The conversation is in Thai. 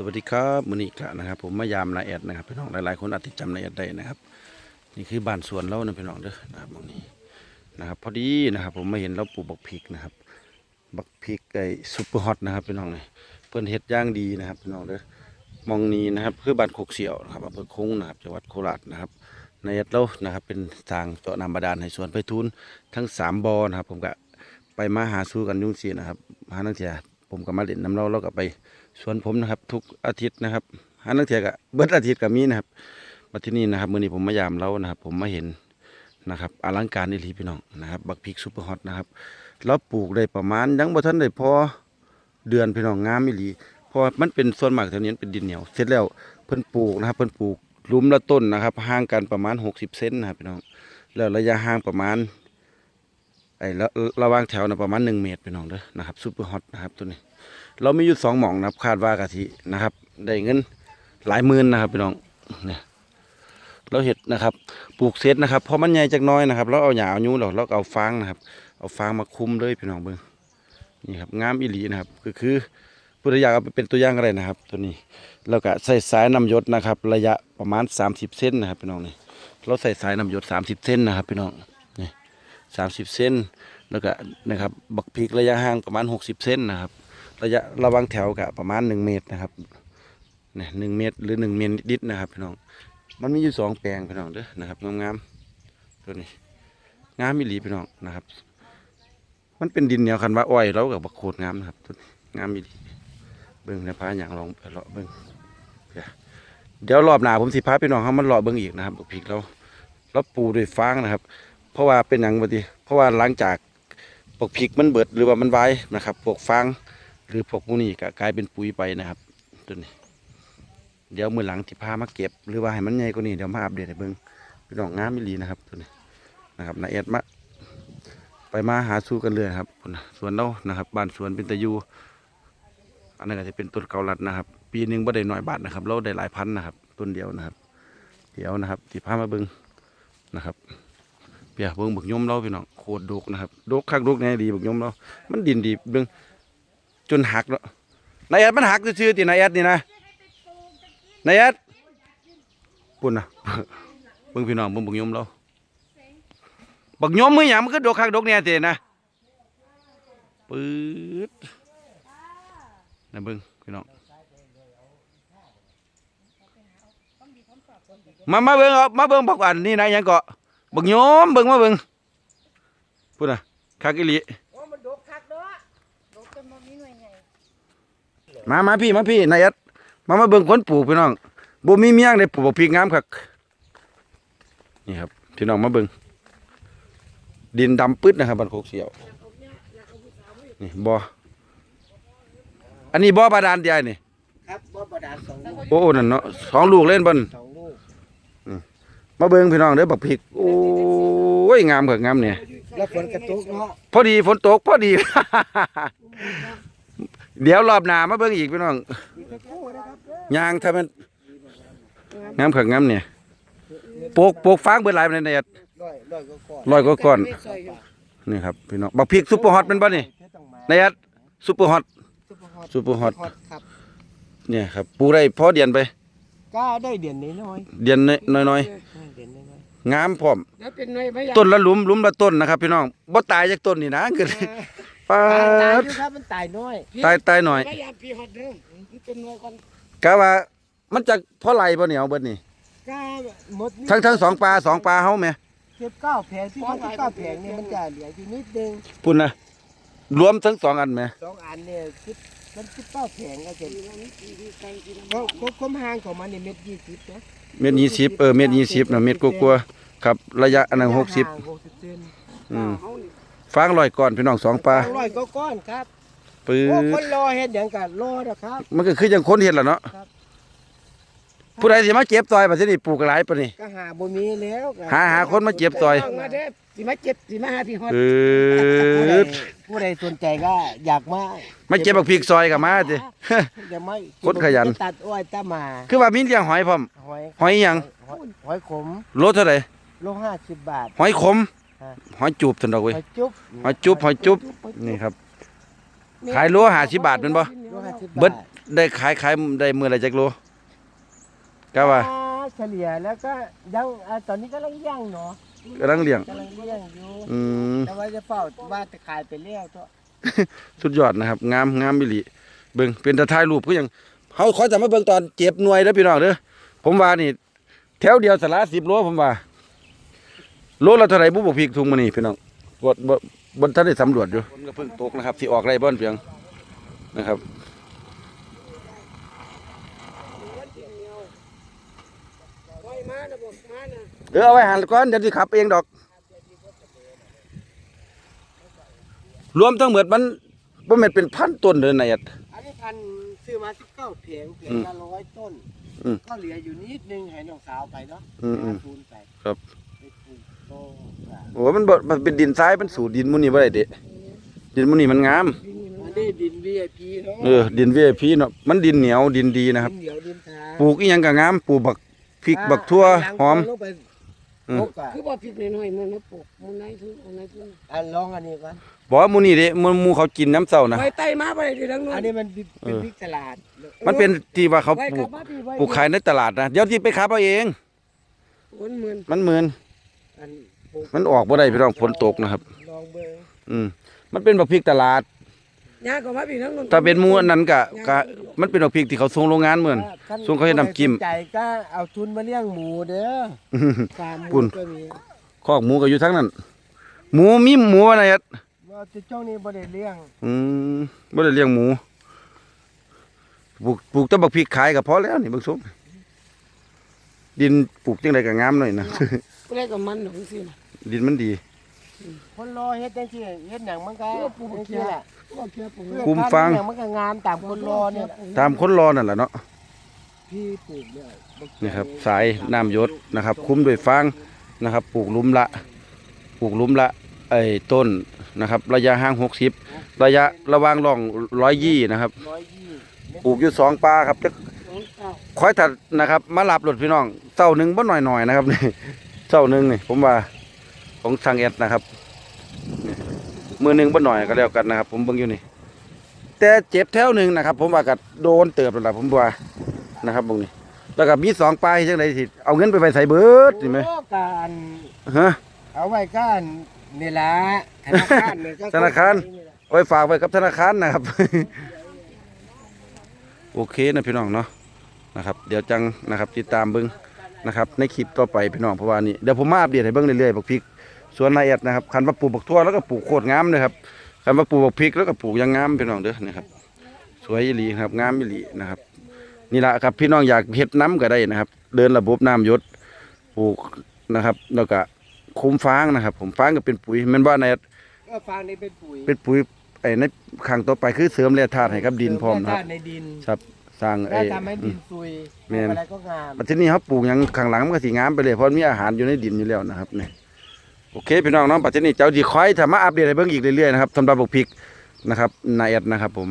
สวัสดีครับมือนี้กะนะครับ ผมมายามนาแอดนะครับพี่น้องหลายๆคนอาจจะจำนาแอดได้นะครับ นี่คือบ้านสวนเรานะพี่น้องเด้อนะครับตรงนี้นะครับ พอดีนะครับ ผมมาเห็นเราปลูกบักพริกนะครับ บักพริกไอ้ซุปเปอร์ฮอตนะครับพี่น้องเลยเพิ่อนเฮ็ดย่างดีนะครับพี่น้องเด้อมองนี้นะครับคือบ้านโคกเสี่ยวนะครับอำเภอคงนะครับจังหวัดโคราชนะครับนาแอดเรานะครับ เป็นทางเจาะน้ำบาดาลให้สวนไปทุนทั้งสามบ่อนะครับ ผมก็ไปมาหาสู้กันยุ่งสีนะครับหานังเทียผมก็มาเล่นน้ำเราแล้วก็ไป สวนผมนะครับ ทุกอาทิตย์นะครับหานักเที่ยกะเบิดอาทิตย์กับมีนะครับมาที่นี่นะครับมื่อนี้ผมมายามเรานะครับ ผมมาเห็นนะครับอลังการอีหลีพี่น้องนะครับ บักพริกซุปเปอร์ฮอตนะครับเราปลูกได้ประมาณยังบ่ทันได้พอเดือนพี่น้องงามอีหลีเพราะมันเป็นส่วนมากแถวนี้เป็นดินเหนียว เสร็จแล้วเพิ่นปลูกนะครับ เพิ่นปลูกลุมละต้นนะครับ ห่างกันประมาณ 60 เซนนะครับพี่น้องแล้วระยะห่างประมาณไอ้ระระหว่างแถวนะประมาณ 1 เมตรพี่น้องเด้อนะครับซุปเปอร์ฮอตนะครับตัวนี้ เรามีอยู่สองหม่องนะครับคาดว่ากะทินะครับ ได้เงินหลายหมื่นนะครับพี่น้องเนี่ยเราเห็ดนะครับ ปลูกเสร็จนะครับพอมันใหญ่จักน้อยนะครับเราเอาหญ้าเอายุเราเราเอาฟางนะครับ เอาฟางมาคุมเลยพี่น้องเบิ้งนี่ครับงามอีหลีนะครับ ก็คือผู้ใดอยากเอาไปเป็นตัวอย่างอะไรนะครับ ตัวนี้แล้วก็ใส่สายน้ำยศนะครับ ระยะประมาณ 30เซนนะครับพี่น้องนี่เราใส่สายน้ำยศ30เซนนะครับพี่น้องนี่30เซนแล้วก็นะครับบักพริกระยะห่างประมาณ 60เซนนะครับ ระยะระวังแถวกับประมาณหนึ่งเมตรนะครับเนี่ยหนึ่งเมตรหรือหนึ่งเมตรนิดนะครับพี่น้อง มันมีอยู่สองแปลงพี่น้องเด้อนะครับงามๆตัวนี้งามมิลีพี่น้องนะครับ มันเป็นดินเหนียวคันว่าอ้อยเรากับบักโคดงามนะครับตัวนี้งามมิลีเบิ้งในพาอย่างลองไปเลาะเบิ้งเดี๋ยวรอบหน้าผมสิพาพี่น้องเขามันเลาะเบิ้งอีกนะครับบักพริกเราเราปูด้วยฟางนะครับ เพราะว่าเป็นอย่างบดีเพราะว่าหลังจากบักพริกมันเบิดหรือว่ามันไว้นะครับ พวกฟาง หรือพวกพวกนี้ก็กลายเป็นปุ๋ยไปนะครับตัวนี้ เดี๋ยวมือหลังที่พามาเก็บ หรือว่าให้มันใหญ่กว่านี้เดี๋ยวมาอัปเดตให้เบิ่งพี่น้องงามมิลีนะครับตัวนี้นะครับนาเอ็ดมาไปมาหาสู้กันเลยครับสวนเรานะครับบ้านสวนเป็นตะยูอันนั้นก็จะเป็นต้นเกาลัดนะครับ ปีหนึ่งบ่ได้หน้อยบาทนะครับ เราได้หลายพันนะครับ ต้นเดียวนะครับ เดี๋ยวนะครับที่พามาเบิ่งนะครับเปียเบิ่งบึกยมเราพี่น้องโคตรดกนะครับดกคักดกแน่ดีบึกยมเรา มันดินดีเบิ่ง จนหักแล้วนายแอดมันหักซื่อๆตินายแอดนี่นะนายแอดปุ่นนะเบิ่งพี่น้องเบิ่งบักยมเราบักยมมือหยังมันก็ดกคักดกเนี่ยตินะปื๊ดนะเบิ่งพี่น้องมามาเบิ่งเอามาเบิ่งบักอันนี่นะหยังเกาะบักยมเบิ่งมาเบิ่งปุ่นน่ะคักอีหลี โอ้มันดกคักเนาะดกจนบ่มีหน่วยใหญ่ มามาพี่มาพี่นายยัดมามาเบิ่งคนปลูกพี่น้องบ่มีเมียงได้ปลูกบักพริกงามคักนี่ครับพี่น้องมาเบิ่งดินดำปึ๊ดนะครับบ้านโคกเสียวนี่บ่อันนี้บ่บาดาลใหญ่นี่ครับบ่ประดานสองลูกโอ้โอ้นั่นเนาะสองลูกเล่นบ่นสองลูกมาเบิ่งพี่น้องเด้อบักพริกโอ้ยงามคักงามเนี่ยแล้วฝนกระตุกเนาะพอดีฝนตกพอดี เดี๋ยวรอบหน้ามาเบิ่งอีกพี่น้องยางถ้ามันงามขักงามเนี่ยโปกโปกฟางเบิดหลายปานใดเนี่ยร้อยร้อยก็ก่อนร้อยกว่าก้อนไม่ซอยอยู่นี่ครับพี่น้องบักพริกซุปเปอร์ฮอตเป็นบ่นี่เพชรต้องมานายยัดซุปเปอร์ฮอตซุปเปอร์ฮอตซุปเปอร์ฮอตครับเนี่ยครับปลูกได้พอเดือนไปก็ได้เดือนนี้น้อยเดือนน้อยๆเดือนน้อยๆงามพร้อมแล้วเป็นหน่วยพยาต้นละหลุมหลุมละต้นนะครับ พี่น้องบ่ตายจากต้นนี่นะคือ ปาตายดอยู่ครับมันตายน้อยตายตายหน่อยพยายามพี่ฮอตเด้อมันเป็นหน่วยก่อนกะว่ามันจะพอไหลบ่เหนียวเบิดนี่ก็หมดนี่ทั้งทั้งสองปลาสองปลาเฮาแหมเก็บเก้าแผงที่มันเก้าแผงนี่มันจะเหลืออยู่นิดนึงพุ่นนะรวมทั้งสองอันแหมสองอันเนี่ยคิดมันคิดเก้าแผงก็จะเพราะเพราะความห่างของมันนี่เม็ดยี่สิบนะเม็ดยี่สิบเออเม็ดยี่สิบนะเม็ดกลัวาๆครับ ระยะอันนั้นหกสิบห่างหกสิบเซนอืม ฟางลอยก่อนพี่น้องสองปลาสองร้อยก็ก้อนครับปื้โอ้ดคนรอเห็นอย่างกันรอนะครับ มันก็คือยังคนเห็นล่ะเนาะครับ ผู้ใดสิมาเก็บซอยบัดนี้ปลูกหลายปานนี้ก็หาบ่มีแล้วก็หาหาคนมาเก็บซอยมาเด้อสิมาเก็บสิมาหาพี่ฮอดปืผู้ใดดผู้ใดสนใจก็อยากมามาเก็บบักพริกซอยกับมาสิอยากมาคนขยัน ตัดอ้อยตามาคือว่ามีเลี้ยงหอยพร้อม หอยหอยหยัง หอยหอยขมโลเท่าไหร่โลห้าสิบบาท หอยขมฮะ หอยจูบซั่นดอกเว้ยหอยจุ๊บหอยจุ๊บหอยจุ๊บนี่ครับ ขายโลห้าสิบบาทเป็นบ่โลห้าสิบบาทเบิดได้ขายขายได้มื้อละจักโลก็ว่าอ่เฉลี่ยแล้วก็ยังอ่าตอนนี้ก็ลังย่างเนาะกำลังเลี้ยงกำลังเลี้ยงอยู่อืมแต่ว่าจะเฝ้าว่าจะขายไปแล้วตัวสุดยอดนะครับ งามงามบิลิเบิ่งเป็นตาถ่ายรูปก็ยังเฮาขอจะมาเบิ่งตอนเจ็บหน่วยเด้อพี่น้องเด้อผมว่านี่ แถวเดียวสละ10โลผมว่า โลละเท่าไหร่บุบกพริกถุงมื้อนี้พี่น้องบ่บ่บ่ทันได้สำรวจอยู่ฝนก็เพิ่งตกนะครับสิออกไรบ่อนเพียงนะครับมานะบอกมานะเออเอาไว้หันก่อนเดี๋ยวสิขับเองดอก รวมทั้งหมดมันบ่แม่นเป็นพันต้นเด้อนะเอ็ดอันนี้พันซื้อมาสิบเก้าเพียงเพียงอืมละร้อยต้นอืมก็เหลืออยู่นิดนึงให้น้องสาวไปเนาะอืมอืมทุนไปครับไปปลูก โตอะโอ้มันบ่มันเป็นดินทรายมันสู่ดินหมื้นี้บ่ได้เด้ดินหมื้นี้มันงาม อันนี้ดิน VIP เนาะเออดิน VIP เนาะมันดินเหนียวดินดีนะครับ ดินเหนียวดินทาปลูกอีหยังก็งามปลูกบักพริกบักทั่วหอม ลงไปอืมพกอะคือบ่พริกน้อยๆมันมาปลูกมันไหนทุนมันไหนทุนอันลองอันนี้ก่อนบอกว่าหมื้นี้เด้มันหมู่เขากินน้ำเช้านะไปไต่มาไปเดี๋ยวดังนู้นอันนี้มันเป็นเออ พริกตลาดมันเป็นที่ว่าเขาไปปลูกลักบมาพี่ไปปลูกขายในตลาดนะเดี๋ยวที่ไปขับเอาเองวันหมื่นมันเหมือนอันปลูก มันออกบ่ได้พี่น้องฝนตกนะครับ ลองเบิ่งอืมมันเป็นบักพริกตลาดย่าก็มาพี่ดังนู้นถ้าเป็นหมูอันนั้นก็ก็มันเป็นบักพริกที่เขาส่งโรงงานเหมือนท่นส่งเขาให้น้ำจิ้มใจก็เอาทุนมาเลี้ยงหมูเด้อฟาร์มหมูปุ่นก็มีคอกหมูก็อยู่ทั้งนั้น หมูมีหมูอะไรอะว่าจะเจ้านี่บ่ได้เลี้ยงอืมบ่ได้เลี้ยงหมูปลูกปลูกแต้นบักพริกขายก็พอแล้วนี่เบิ่งซุมดินปลูกจังไดก็งามหน่อยนะ ก็เลยกับมันหนูสินะดินมันดีคนรอเฮ็ดจังซี่เฮ็ดหยังมันก็เออปลูกจังเขีซี่ยแหละก็เขียปลูกคุ้มฟังเพื่อนทำหยังมันก็งามตามคนรอเนี่ยแหละตามคนรอนั่นแหละเนาะพี่ปลูกเนี่ยนี่ครับสายน้ำหยศนะครับ คุ้มด้วยฟางนะครับ ปลูกหลุมละ ปลูกหลุมละไอ้ต้นนะครับ ระยะห่าง60ระยะระหว่างร่อง120นะครับร้อยยี่ปลูกอยู่สองปลาครับจักสองเก้าคอยถัดนะครับ มาหลับรถพี่น้องเจ้าหนึ่งบ่หน่อยหน่อยๆนะครับนี่ เจ้าหนึ่งนี่ผมว่าของทางแอดนะครับนี่มือหนึ่งบ่หน่อยก็แล้วกันนะครับ ผมเบิ่งอยู่นี่ แต่เจ็บแถวหนึ่งนะครับ ผมว่าก็โดนเติบแล้วล่ะผมว่านะครับเบิ่งนี่แล้วก็มีสองปลายจังไดสิเอาเงินไปไปใส่เบิดนี่ไหมโอ้การฮะเอาไว้กันนี่ล่ะธนาคารเนี่ยก็ธนาคารเอาไว้ฝากไว้กับธนาคารนะครับ โอเคนะพี่น้องเนาะนะครับ เดี๋ยวจังนะครับ ติดตามเบิ้ง นะครับในคลิปต่อไปพี่น้องเพราะว่านี่เดี๋ยวผมมาอัปเดตให้เบิ้งเรื่อยๆบักพริกสวนนายแอดนะครับคันว่าปลูกบักทั่วแล้วก็ปลูกโคตรงามเลยครับคันว่าปลูกบักพริกแล้วก็ปลูกอยังงามพี่น้องเด้อนะครับสวยอีหลีครับงามอีหลีนะครับนี่แหละครับพี่น้องอยากเฮ็ดน้ำก็ได้นะครับ เดินระบบน้ำหยศปลูกนะครับ แล้วก็คุมฟางนะครับ ผมฟางก็เป็นปุ๋ยแม่นว่าในก็ฟางนี่เป็นปุ๋ยเป็นปุ๋ยไอ้ในครั้งต่อไปคือเสริมแร่ธาตุให้กับดินพร้อมนะครับในดินครับ สร้างแล้ไอ้วทำให้ดินซุยแม่นอะไรก็งาม ปัจจุบันนี้เขาปลูกหยังข้างหลังมันก็สีงามไปเลยเพราะมีอาหารอยู่ในดินอยู่แล้วนะครับนี่โอเคพี่น้องเนาะปัจจุบันนี้เจ้าดีคอยถ้ามาอัปเดตให้เบิ่งอีกเรื่อยๆนะครับสำหรับบุกพริกนะครับนายแอดนะครับผม